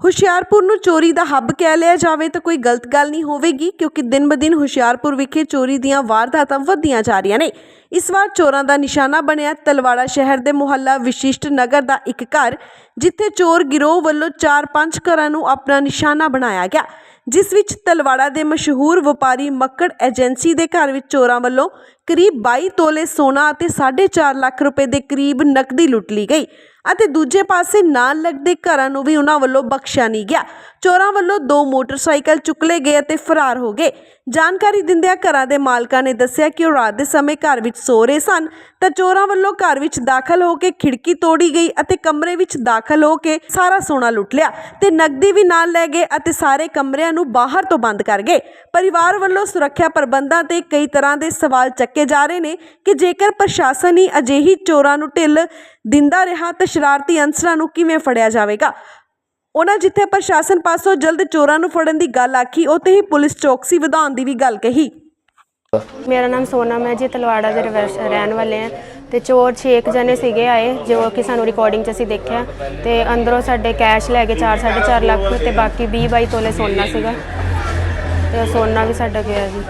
ਹੁਸ਼ਿਆਰਪੁਰ ਨੂੰ ਚੋਰੀ ਦਾ ਹੱਬ ਕਹਿ ਲਿਆ ਜਾਵੇ ਤਾਂ ਕੋਈ ਗਲਤ ਗੱਲ ਨਹੀਂ ਹੋਵੇਗੀ, ਕਿਉਂਕਿ ਦਿਨ-ਬਦਿਨ ਹੁਸ਼ਿਆਰਪੁਰ ਵਿਖੇ ਚੋਰੀ ਦੀਆਂ ਵਾਰਦਾਤਾਂ ਵੱਧਦੀਆਂ ਜਾ ਰਹੀਆਂ ਨੇ। ਇਸ ਵਾਰ ਚੋਰਾਂ ਦਾ ਨਿਸ਼ਾਨਾ ਬਣਿਆ, ਤਲਵਾੜਾ ਸ਼ਹਿਰ ਦੇ ਮੁਹੱਲਾ ਵਿਸ਼ਿਸ਼ਟ ਨਗਰ ਦਾ ਇੱਕ ਘਰ, ਜਿੱਥੇ ਚੋਰ ਗਿਰੋਹ ਵੱਲੋਂ 4-5 ਘਰਾਂ ਨੂੰ ਆਪਣਾ ਨਿਸ਼ਾਨਾ ਬਣਾਇਆ ਗਿਆ, ਜਿਸ ਵਿੱਚ ਤਲਵਾੜਾ ਦੇ ਮਸ਼ਹੂਰ ਵਪਾਰੀ ਮੱਕੜ ਏਜੰਸੀ ਦੇ ਘਰ ਵਿੱਚ ਚੋਰਾਂ ਵੱਲੋਂ ਕਰੀਬ 22 ਤੋਲੇ ਸੋਨਾ ਅਤੇ 4.5 ਲੱਖ ਰੁਪਏ ਦੇ ਕਰੀਬ ਨਕਦੀ ਲੁੱਟ ਲਈ ਗਈ ਅਤੇ ਦੂਜੇ ਪਾਸੇ ਨਾਲ ਲੱਗਦੇ ਘਰਾਂ ਨੂੰ ਵੀ ਉਹਨਾਂ ਵੱਲੋਂ ਬਖਸ਼ਿਆ ਨਹੀਂ ਗਿਆ। ਚੋਰਾਂ ਵੱਲੋਂ ਦੋ ਮੋਟਰਸਾਈਕਲ ਚੁੱਕ ਲਏ ਗਏ ਅਤੇ ਫਰਾਰ ਹੋ ਗਏ। ਜਾਣਕਾਰੀ ਦਿੰਦਿਆਂ ਘਰਾਂ ਦੇ ਮਾਲਕਾਂ ਨੇ ਦੱਸਿਆ ਕਿ ਉਹ ਰਾਤ ਦੇ ਸਮੇਂ ਘਰ ਵਿੱਚ ਸੋ ਰਹੇ ਸਨ। ਤਾਂ ਚੋਰਾਂ ਵੱਲੋਂ ਘਰ ਵਿੱਚ ਦਾਖਲ ਹੋ ਕੇ ਖਿੜਕੀ ਤੋੜੀ ਗਈ ਅਤੇ ਕਮਰੇ ਵਿੱਚ ਦਾਖਲ ਹੋ ਕੇ ਸਾਰਾ ਸੋਨਾ ਲੁੱਟ ਲਿਆ ਤੇ ਨਕਦੀ ਵੀ ਨਾਲ ਲੈ ਗਏ ਅਤੇ ਸਾਰੇ ਕਮਰਿਆਂ ਨੂੰ ਬਾਹਰ ਤੋਂ ਬੰਦ ਕਰ ਗਏ। ਪਰਿਵਾਰ ਵੱਲੋਂ ਸੁਰੱਖਿਆ ਪ੍ਰਬੰਧਾਂ ਤੇ ਕਈ ਤਰ੍ਹਾਂ ਦੇ ਸਵਾਲ ਚੱਕੇ ਜਾ ਰਹੇ ਨੇ ਕਿ ਜੇਕਰ ਪ੍ਰਸ਼ਾਸਨ ਹੀ ਅਜਿਹੀ ਚੋਰਾਂ ਨੂੰ ਢਿੱਲ ਦਿੰਦਾ ਰਿਹਾ ਤਾਂ ਸ਼ਰਾਰਤੀ ਅਨਸਰਾਂ ਨੂੰ ਕਿਵੇਂ ਫੜਿਆ ਜਾਵੇਗਾ? ਉਹਨਾਂ ਜਿੱਥੇ ਪ੍ਰਸ਼ਾਸਨ ਪਾਸੋਂ ਜਲਦ ਚੋਰਾਂ ਨੂੰ ਫੜਨ ਦੀ ਗੱਲ ਆਖੀ, ਉੱਥੇ ਹੀ ਪੁਲਿਸ ਚੌਕਸੀ ਵਧਾਉਣ ਦੀ ਵੀ ਗੱਲ ਕਹੀ। ਮੇਰਾ ਨਾਮ ਸੋਨਮ ਹੈ ਜੀ ਤਲਵਾੜਾ ਦੇ ਰਹਿਣ ਵਾਲੇ ਆ ਤੇ ਚੋਰ 6 ਜਣੇ ਸੀਗੇ ਆਏ, ਜੋ ਕਿ ਸਾਨੂੰ ਰਿਕਾਰਡਿੰਗ 'ਚ ਅਸੀਂ ਦੇਖਿਆ ਤੇ ਅੰਦਰੋਂ ਸਾਡੇ ਕੈਸ਼ ਲੈ ਕੇ 4 4.5 ਲੱਖ ਤੇ ਬਾਕੀ 20 22 ਤੋਲੇ ਸੋਨਾ ਸੀਗਾ। ਤੇ ਸੋਨਾ ਵੀ ਸਾਡਾ ਗਿਆ ਜੀ।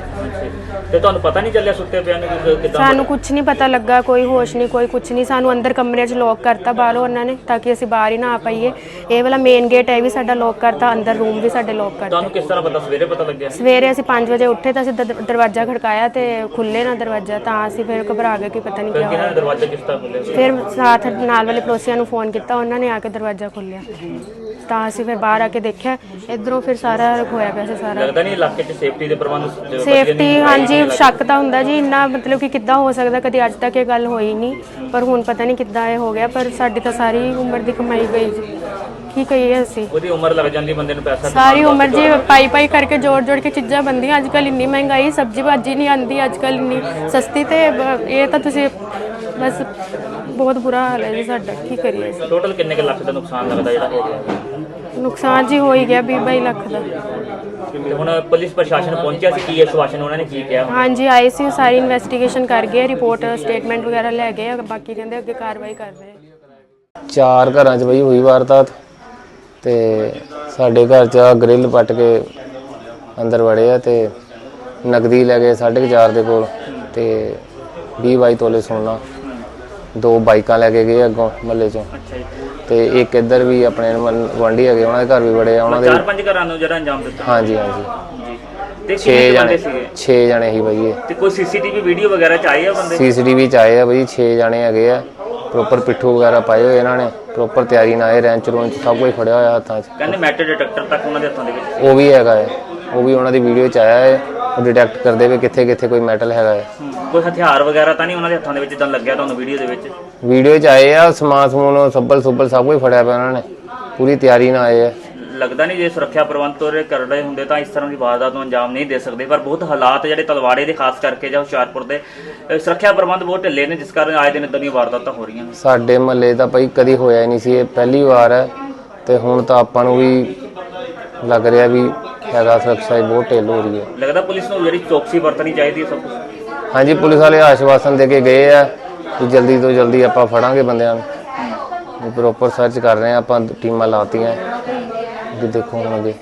ਤੇ ਤੁਹਾਨੂੰ ਪਤਾ ਨਹੀਂ ਚੱਲਿਆ ਸੁੱਤੇ ਪਿਆ ਨੂੰ ਕਿ ਕਿਦਾਂ ਸਾਨੂੰ ਕੁਝ ਨਹੀਂ ਪਤਾ ਲੱਗਾ ਕੋਈ ਹੋਸ਼ ਨਹੀਂ ਕੋਈ ਕੁਝ ਨਹੀਂ। ਸਾਨੂੰ ਅੰਦਰ ਕਮਰੇ 'ਚ ਲੋਕ ਕਰਤਾ ਬਾਹਰੋਂ ਉਹਨਾਂ ਨੇ ਤਾਂ ਕਿ ਅਸੀਂ ਬਾਹਰ ਹੀ ਨਾ ਆ ਪਾਈਏ। ਇਹ ਵਾਲਾ ਮੇਨ ਗੇਟ ਹੈ ਵੀ ਸਾਡਾ ਲੋਕ ਕਰਤਾ ਅੰਦਰ ਰੂਮ ਵੀ ਸਾਡੇ ਲੋਕ ਕਰਤਾ। ਤੁਹਾਨੂੰ ਕਿਸ ਤਰ੍ਹਾਂ ਪਤਾ ਸਵੇਰੇ ਪਤਾ ਲੱਗਿਆ? ਸਵੇਰੇ ਅਸੀਂ 5 ਵਜੇ ਉੱਠੇ ਤਾਂ ਅਸੀਂ ਦਰ- ਦਰਵਾਜ਼ਾ ਖੜਕਾਇਆ ਤੇ ਖੁੱਲੇ ਨਾ ਦਰਵਾਜ਼ਾ ਤਾਂ ਅਸੀਂ ਫਿਰ ਘਬਰਾ ਗਏ ਕਿ ਪਤਾ ਨਹੀਂ ਕੀ ਕਿਹਨਾਂ ਹੋਇਆ। ਨੇ ਦਰਵਾਜ਼ਾ ਕਿਸ ਤਰ੍ਹਾਂ ਖੋਲ੍ਹਿਆ? ਸੀ ਫਿਰ ਸਾਥ ਨਾਲ ਵਾਲੇ ਪੜੋਸੀਆਂ ਨੂੰ ਫੋਨ ਕੀਤਾ ਉਹਨਾਂ ਨੇ ਆ ਕੇ ਦਰਵਾਜ਼ਾ ਖੋਲ੍ਹਿਆ। ਤਾਂ ਅਸੀਂ ਫਿਰ ਬਾਹਰ ਆ ਕੇ ਦੇਖਿਆ ਇਧਰੋਂ ਫਿਰ ਸਾਰਾ ਹੋਇਆ ਪਿਆ ਸੀ ਸਾਰਾ। ਲੱਗਦਾ ਨਹੀਂ ਇਲਾਕੇ 'ਚ ਸੇਫਟੀ ਦੇ ਪ੍ਰਬੰਧ ਵਧੀਆ ਸੇਫਟੀ ਨਹੀਂ ਹਾਂਜੀ ਸ਼ੱਕ ਤਾਂ ਹੁੰਦਾ ਜੀ ਇੰਨਾ ਮਤਲਬ ਕਿ ਕਿੱਦਾਂ ਹੋ ਸਕਦਾ ਕਦੀ ਅੱਜ ਤੱਕ ਇਹ ਗੱਲ ਹੋਈ ਨਹੀਂ ਪਰ ਹੁਣ ਪਤਾ ਨਹੀਂ ਕਿੱਦਾਂ ਇਹ ਹੋ ਗਿਆ ਪਰ ਸਾਡੀ ਤਾਂ ਸਾਰੀ ਉਮਰ ਦੀ ਕਮਾਈ ਗਈ ਜੀ। ਕੀ ਕਹੀਏ ਅਸੀਂ? ਉਹਦੀ ਉਮਰ ਲੱਗ ਜਾਂਦੀ ਬੰਦੇ ਨੂੰ ਪੈਸਾ ਸਾਰੀ ਉਮਰ ਜੀ ਪਾਈ ਪਾਈ ਕਰਕੇ ਜੋੜ ਜੋੜ ਕੇ ਚੀਜ਼ਾਂ ਬੰਦੀਆਂ ਅੱਜ ਕੱਲ ਇੰਨੀ ਮਹਿੰਗਾਈ ਸਬਜ਼ੀ ਭਾਜੀ ਨਹੀਂ ਆਂਦੀ ਅੱਜ ਕੱਲ ਇੰਨੀ ਸਸਤੀ ਤੇ ਬ- ਇਹ ਤਾਂ ਤੁਸੀਂ ਬਸ ਬਹੁਤ ਬੁਰਾ ਹਾਲ ਹੈ ਜੀ ਸਾਡਾ ਕੀ ਕਰੀਏ? ਅਸੀਂ? ਟੋਟਲ ਕਿੰਨੇ ਕੁ ਲੱਖ ਦਾ ਨੁਕਸਾਨ ਲੱਗਦਾ ਜਿਹੜਾ ਹੋ ਗਿਆ? ਨੁਕਸਾਨ ਜੀ ਹੋ ਹੀ ਗਿਆ 20 22 ਲੱਖ ਦਾ। ਤੇ ਹੁਣ ਪੁਲਿਸ ਪ੍ਰਸ਼ਾਸਨ ਪਹੁੰਚਿਆ ਸੀ ਕੀ ਆਸ਼ਵਾਸਨ ਉਹਨਾਂ ਨੇ ਕੀ ਕਿਹਾ? ਹਾਂਜੀ ਆਏ ਸੀ ਸਾਰੀ ਇਨਵੈਸਟੀਗੇਸ਼ਨ ਕਰ ਗਏ ਰਿਪੋਰਟ ਸਟੇਟਮੈਂਟ ਵਗੈਰਾ ਲੈ ਗਏ ਆ, ਬਾਕੀ ਕਹਿੰਦੇ ਅੱਗੇ ਕਾਰਵਾਈ ਕਰ ਰਹੇ ਆ। ਚਾਰ ਘਰਾਂ 'ਚ ਬਈ ਹੋਈ ਵਾਰਦਾਤ ਤੇ ਸਾਡੇ ਘਰ 'ਚ ਆਹ ਗ੍ਰਿਲ ਪੱਟ ਕੇ ਅੰਦਰ ਵੜੇ ਆ ਤੇ ਨਗਦੀ ਲੈ ਗਏ 4.5 ਦੇ ਕੋਲ ਤੇ 20 22 ਤੋਲੇ ਸੋਨਾ ਦੋ ਬਾਈਕਾਂ ਲੈ ਕੇ ਗਏ ਅੱਗੋਂ ਮੱਲੇ 'ਚੋਂ। ਅੱਛਾ ਜੀ ਤੇ ਇੱਕ ਇੱਧਰ ਵੀ ਆਪਣੇ ਵੰਡੀ ਹੈਗੇ ਉਹਨਾਂ ਦੇ ਘਰ ਵੀ ਵੜੇ ਆ ਉਹਨਾਂ ਦੇ ਚਾਰ ਪੰਜ ਘਰਾਂ ਨੂੰ ਜਿਹੜਾ ਅੰਜਾਮ ਦਿੱਤਾ। ਹਾਂਜੀ ਹਾਂਜੀ। ਤੇ 6 ਕਿੰਨੇ ਕੁ ਜਣੇ ਬੰਦੇ ਸੀਗੇ? 6 ਜਣੇ ਹੀ ਬਈ ਇਹ। ਤੇ ਕੋਈ ਸੀਸੀਟੀਵੀ ਵੀਡੀਓ ਵਗੈਰਾ ਚ ਆਏ ਆ ਬੰਦੇ? ਸੀਸੀਟੀਵੀ 'ਚ ਆਏ ਆ ਬਈ 6 ਜਣੇ ਹੈਗੇ ਆ। ਪ੍ਰੋਪਰ ਪਿੱਠੂ ਵਗੈਰਾ ਪਾਏ ਹੋਏ ਇਹਨਾਂ ਨੇ ਪ੍ਰੋਪਰ ਤਿਆਰੀ ਨਾਲ ਆਏ ਰੈਂਚ ਰੋਂਚ ਸਭ ਕੁਝ ਫੜਿਆ ਹੋਇਆ ਹੱਥਾਂ 'ਚ। ਕਹਿੰਦੇ ਮੈਟਲ ਡਿਟੈਕਟਰ ਤੱਕ ਉਹਨਾਂ ਦੇ ਹੱਥਾਂ ਦੇ ਵਿੱਚ। ਉਹ ਵੀ ਹੈਗਾ ਹੈ ਉਹ ਵੀ ਉਹਨਾਂ ਦੀ ਵੀਡੀਓ 'ਚ ਆਇਆ ਹੈ ਉਹ ਡਿਟੈਕਟ ਕਰਦੇ ਵੀ ਕਿੱਥੇ ਕਿੱਥੇ ਕੋਈ ਮੈਟਲ ਹੈਗਾ ਹੈ। ਕੋਈ ਹਥਿਆਰ ਵਗੈਰਾ ਤਾਂ ਨਹੀਂ ਉਹਨਾਂ ਦੇ ਹੱਥਾਂ ਦੇ ਵਿੱਚ ਜਿੱਦਾਂ ਲੱਗਿਆ ਤੁਹਾਨੂੰ ਵੀਡੀਓ ਦੇ ਵਿੱਚ? ਵੀਡੀਓ 'ਚ ਆਏ ਆ ਸਮਾਨ ਸਮੂਨ ਸੱਬਲ ਸੁੱਬਲ ਸਭ ਕੁਝ ਫੜਿਆ ਪਿਆ ਉਹਨਾਂ ਨੇ। ਪੂਰੀ ਤਿਆਰੀ ਨਾਲ ਆਏ ਆ। ਲੱਗਦਾ ਨਹੀਂ ਜੇ ਸੁਰੱਖਿਆ ਪ੍ਰਬੰਧ ਤੋਰੇ ਕਰ ਰਹੇ ਹੁੰਦੇ ਤਾਂ ਇਸ ਤਰ੍ਹਾਂ ਦੀ ਵਾਰਦਾਤ ਨੂੰ ਅੰਜਾਮ ਨਹੀਂ ਦੇ ਸਕਦੇ ਪਰ ਬਹੁਤ ਹਾਲਾਤ ਜਿਹੜੇ ਤਲਵਾੜੇ ਦੇ ਖਾਸ ਕਰਕੇ ਜਾਂ ਹੁਸ਼ਿਆਰਪੁਰ ਦੇ ਅਹ ਸੁਰੱਖਿਆ ਪ੍ਰਬੰਧ ਬਹੁਤ ਢਿੱਲੇ ਨੇ ਜਿਸ ਕਾਰਨ ਆਏ ਦਿਨ ਇਦਾਂ ਦੀਆਂ ਵਾਰਦਾਤਾਂ ਹੋ ਰਹੀਆਂ ਨੇ। ਸਾਡੇ ਮਹੱਲੇ ਤਾਂ ਭਾਈ ਕਦੀ ਹੋਇਆ ਹੀ ਨਹੀਂ ਸੀ ਇਹ ਪਹਿਲੀ ਵਾਰ ਹੈ ਤੇ ਹੁਣ ਤਾਂ ਆਪਾਂ ਨੂੰ ਵੀ ਲੱਗ ਰਿਹਾ ਵੀ ਹੈਗਾ ਸੁਰੱਖਿਆ ਦੀ ਬਹੁਤ ਢਿੱਲ ਹੋ ਰਹੀ ਹੈ। ਲੱਗਦਾ ਪੁਲਿਸ ਨੂੰ ਜਿਹੜੀ ਚੌਕਸੀ ਵਰਤਣੀ ਚਾਹੀਦੀ ਹੈ ਸਭ ਕੁਝ ਹਾਂਜੀ ਪੁਲਿਸ ਵਾਲੇ ਆਸ਼ਵਾਸਨ ਦੇ ਕੇ ਗਏ ਆ ਕਿ ਜਲਦੀ ਤੋਂ ਜਲਦੀ ਆਪਾਂ ਫੜਾਂਗੇ ਬੰਦਿਆਂ ਨੂੰ। ਪ੍ਰੋਪਰ ਸਰਚ ਕਰ ਰਹੇ ਆ ਆਪਾਂ ਟੀਮਾਂ ਲਾਤੀਆਂ। ਕਿ ਦੇਖੋ ਹੁਣ ਅੱਗੇ।